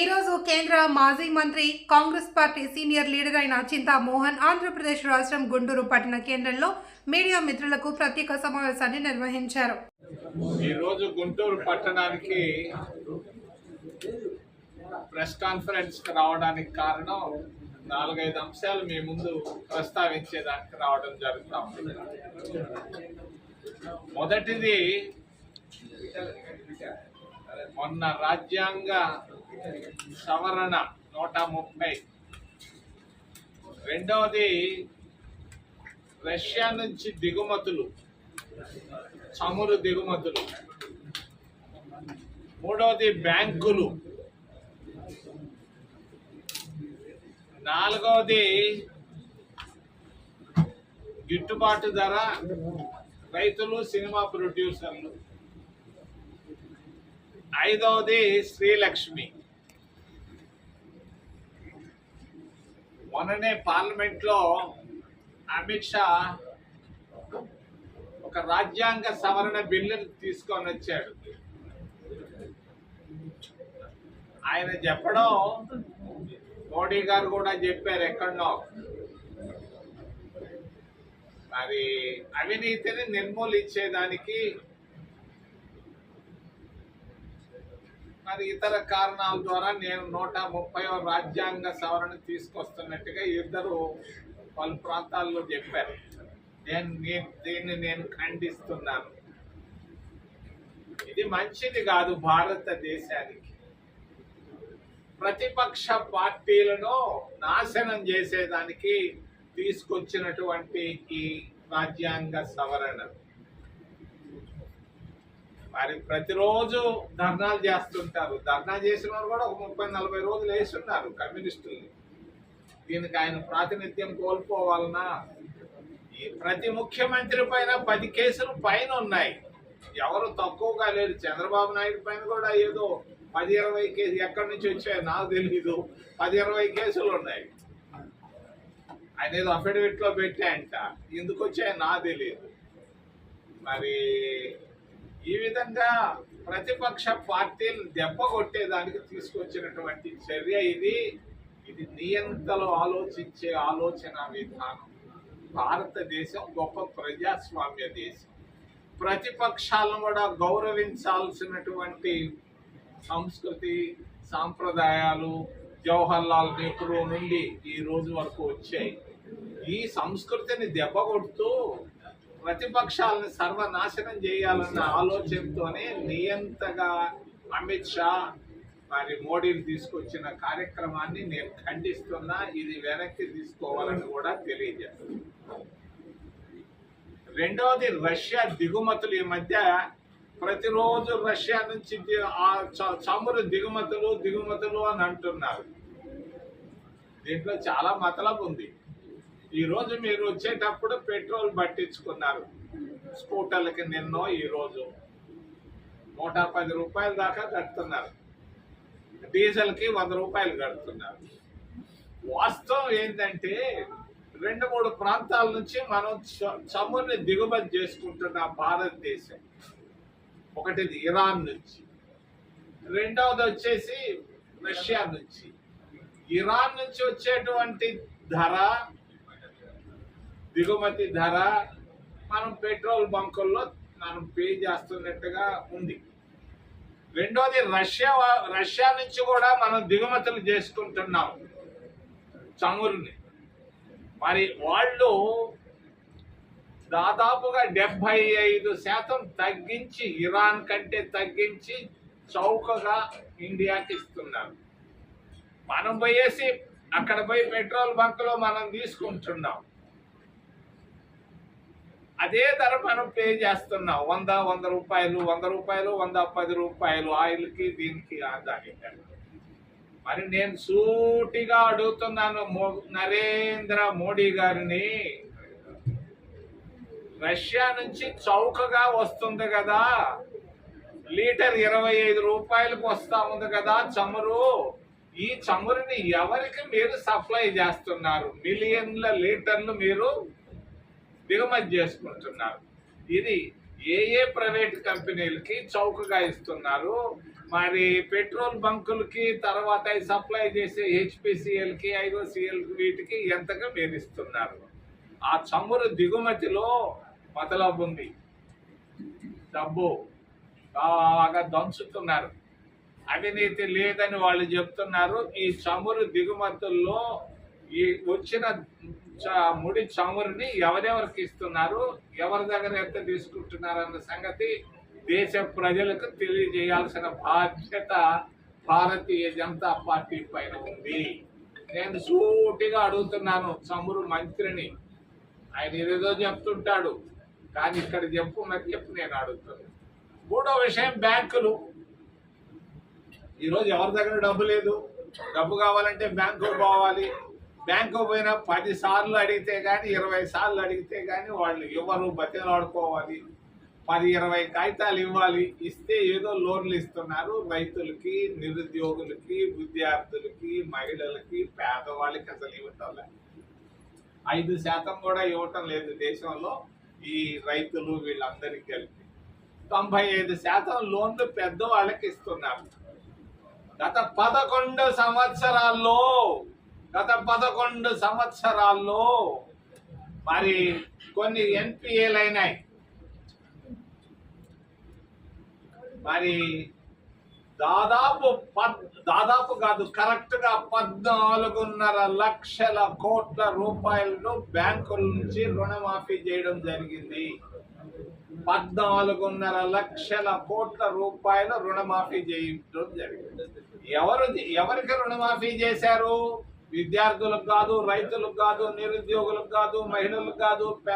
ఈరోజు కేంద్ర మాజీ మంత్రి కాంగ్రెస్ పార్టీ సీనియర్ లీడర్ అయిన చింతామోహన్ ఆంధ్రప్రదేశ్ రాష్ట్రం గుంటూరు పట్టణ కేంద్రంలో మీడియా మిత్రులకు ప్రత్యేక సమావేశాన్ని నిర్వహించారు. ఈరోజు గుంటూరు పట్టణానికి ప్రెస్ కాన్ఫరెన్స్ రావడానికి కారణం నాలుగైదు అంశాలు మీ ముందు ప్రస్తావించేదానికి రావడం జరుగుతా ఉంది. మొదటిది మొన్న రాజ్యాంగ సవరణ నూట ముప్పై. రెండవది రష్యా నుంచి దిగుమతులు చమురు దిగుమతులు. మూడవది బ్యాంకులు. నాలుగవది గిట్టుబాటు ధర రైతులు సినిమా ప్రొడ్యూసర్లు. ఐదవది శ్రీలక్ష్మి. మొన్ననే పార్లమెంట్లో అమిత్ షా ఒక రాజ్యాంగ సవరణ బిల్లును తీసుకొని వచ్చాడు. ఆయన చెప్పడం మోడీ గారు కూడా చెప్పారు ఎక్కడో మరి అవినీతిని నిర్మూలించేదానికి మరి ఇతర కారణాల ద్వారా నేను నూట ముప్పై రాజ్యాంగ సవరణ తీసుకొస్తున్నట్టుగా ఇద్దరు పలు ప్రాంతాల్లో చెప్పారు. నేను దీన్ని నేను ఖండిస్తున్నాను. ఇది మంచిది కాదు భారతదేశానికి. ప్రతిపక్ష పార్టీలను నాశనం చేసేదానికి తీసుకొచ్చినటువంటి ఈ రాజ్యాంగ సవరణ. మరి ప్రతిరోజు ధర్నాలు చేస్తుంటారు. ధర్నా చేసిన వారు కూడా ఒక ముప్పై నలభై రోజులు వేస్తున్నారు కమ్యూనిస్టుల్ని దీనికి ఆయన ప్రాతినిధ్యం కోల్పోవాలన్నా ఈ ప్రతి ముఖ్యమంత్రి పైన పది కేసులు పైన ఉన్నాయి ఎవరు తక్కువగా లేరు. చంద్రబాబు నాయుడు పైన కూడా ఏదో పది ఇరవై కేసు ఎక్కడి నుంచి వచ్చాయో నాకు తెలీదు. పది ఇరవై కేసులు ఉన్నాయి. ఆయన ఏదో అఫిడవిట్లో పెట్టాయంట ఎందుకు వచ్చాయో నాకు తెలియదు మరి ఈ విధంగా ప్రతిపక్ష పార్టీలు దెబ్బ కొట్టేదానికి తీసుకొచ్చినటువంటి చర్య ఇది. ఇది నియంతలో ఆలోచించే ఆలోచన విధానం. భారతదేశం గొప్ప ప్రజాస్వామ్య దేశం. ప్రతిపక్షాలను కూడా గౌరవించాల్సినటువంటి సంస్కృతి సాంప్రదాయాలు జవహర్లాల్ నెహ్రూ నుండి ఈ రోజు వరకు వచ్చాయి. ఈ సంస్కృతిని దెబ్బ కొడుతూ ప్రతిపక్షాలను సర్వనాశనం చేయాలన్న ఆలోచనతోనే నియంతగా అమిత్ షా మరి మోడీని తీసుకొచ్చిన కార్యక్రమాన్ని నేను ఖండిస్తున్నా ఇది వెనక్కి తీసుకోవాలని కూడా తెలియజేస్తున్నాను రెండవది రష్యా దిగుమతులు ఈ మధ్య ప్రతిరోజు రష్యా నుంచి చమురు దిగుమతులు దిగుమతులు అని అంటున్నారు. దీంట్లో చాలా మతలబు ఉంది. ఈరోజు మీరు వచ్చేటప్పుడు పెట్రోల్ పట్టించుకున్నారు. స్కూటర్లకి నిన్నో ఈరోజు నూట పది రూపాయల దాకా కడుతున్నారు. డీజిల్కి వంద రూపాయలు కడుతున్నారు. వాస్తవం ఏంటంటే రెండు మూడు ప్రాంతాల నుంచి మనం చమురుని దిగుమతి చేసుకుంటున్న భారతదేశం. ఒకటిది ఇరాన్ నుంచి. రెండవది వచ్చేసి రష్యా నుంచి. ఇరాన్ నుంచి వచ్చేటువంటి ధర దిగుమతి ధర మనం పెట్రోల్ బంకుల్లో మనం పే చేస్తున్నట్టుగా ఉంది. రెండోది రష్యా రష్యా నుంచి కూడా మనం దిగుమతులు చేసుకుంటున్నాం చమురుని. మరి వాళ్ళు దాదాపుగా డెబ్బై ఐదు శాతం తగ్గించి ఇరాన్ కంటే తగ్గించి చౌకగా ఇండియాకి ఇస్తున్నారు. మనం పోయేసి అక్కడ పోయి పెట్రోల్ బంకులో మనం తీసుకుంటున్నాం. అదే ధర మనం పే చేస్తున్నాం. వంద వంద రూపాయలు వంద రూపాయలు వంద పది రూపాయలు ఆయిల్కి దీనికి దానికి. మరి నేను సూటిగా అడుగుతున్నాను మో- నరేంద్ర మోడీ గారిని. రష్యా నుంచి చౌకగా వస్తుంది కదా. లీటర్ ఇరవై ఐదు రూపాయలకు వస్తా ఉంది కదా చమురు. ఈ చమురుని ఎవరికి మీరు సప్లై చేస్తున్నారు? మిలియన్ల లీటర్లు మీరు దిగుమతి చేసుకుంటున్నారు. ఇది ఏ ఏ ప్రైవేట్ కంపెనీలకి చౌకగా ఇస్తున్నారు? మరి పెట్రోల్ బంకులకి తర్వాత సప్లై చేసే హెచ్పిసిఎల్కి ఐఓసిఎల్కి ఐఓసిఎల్ వీటికి ఎంతగా మీరు ఇస్తున్నారు ఆ చమురు దిగుమతిలో మొదలవుంది డబ్బు బాగా దంచుతున్నారు. అవినీతి లేదని వాళ్ళు చెప్తున్నారు. ఈ చమురు దిగుమతుల్లో ఈ వచ్చిన ముడి చమురుని ఎవరెవరికి ఇస్తున్నారు? ఎవరి దగ్గర ఎంత తీసుకుంటున్నారు అన్న సంగతి దేశ ప్రజలకు తెలియజేయాల్సిన బాధ్యత భారతీయ జనతా పార్టీ పైన ఉంది. నేను సూటిగా అడుగుతున్నాను చమురు మంత్రిని. ఆయన ఏదేదో చెప్తుంటాడు. కానీ ఇక్కడ చెప్పు మరి చెప్పు నేను అడుగుతాను. మూడో విషయం బ్యాంకులు. ఈరోజు ఎవరి దగ్గర డబ్బు లేదు? డబ్బు కావాలంటే బ్యాంకు పోవాలి. బ్యాంకు పోయినా పది సార్లు అడిగితే కానీ ఇరవై సార్లు అడిగితే కానీ వాళ్ళు ఇవ్వరు బతిలాడుకోవాలి. పది ఇరవై కాగితాలు ఇవ్వాలి. ఇస్తే ఏదో లోన్లు ఇస్తున్నారు. రైతులకి నిరుద్యోగులకి విద్యార్థులకి మహిళలకి పేదవాళ్ళకి అసలు ఇవ్వటం లేదు. ఐదు శాతం కూడా ఇవ్వటం లేదు దేశంలో ఈ రైతులు వీళ్ళందరికీ కలిపి. తొంభై ఐదు శాతం లోన్లు పెద్దవాళ్ళకి ఇస్తున్నారు. గత పదకొండు సంవత్సరాల్లో గత పదకొండు సంవత్సరాల్లో మరి కొన్ని ఎన్పిఏలు అయినాయి మరి దాదాపు దాదాపు కాదు కరెక్ట్గా పద్నాలుగున్నర లక్షల కోట్ల రూపాయలను బ్యాంకుల నుంచి రుణమాఫీ చేయడం జరిగింది. పద్నాలుగున్నర లక్షల కోట్ల రూపాయల రుణమాఫీ చేయడం జరిగింది. ఎవరు ఎవరికి రుణమాఫీ చేశారు? విద్యార్థులకు కాదు రైతులకు కాదు నిరుద్యోగులకు కాదు మహిళలకు కాదు పేద